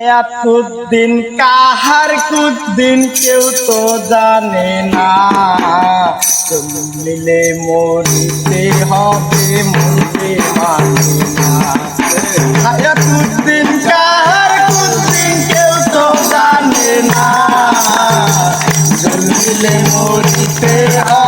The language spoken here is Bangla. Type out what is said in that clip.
কুদ্দিন, কাহার কুদ্দিন কেউ তো জানে না। জন্মিলে মরিতে হবে, মরতে মানে না। হায়াতুদ্দিন কাহার কুদ্দিন কেউ তো জানে না। জন্মিলে মরিতে হবে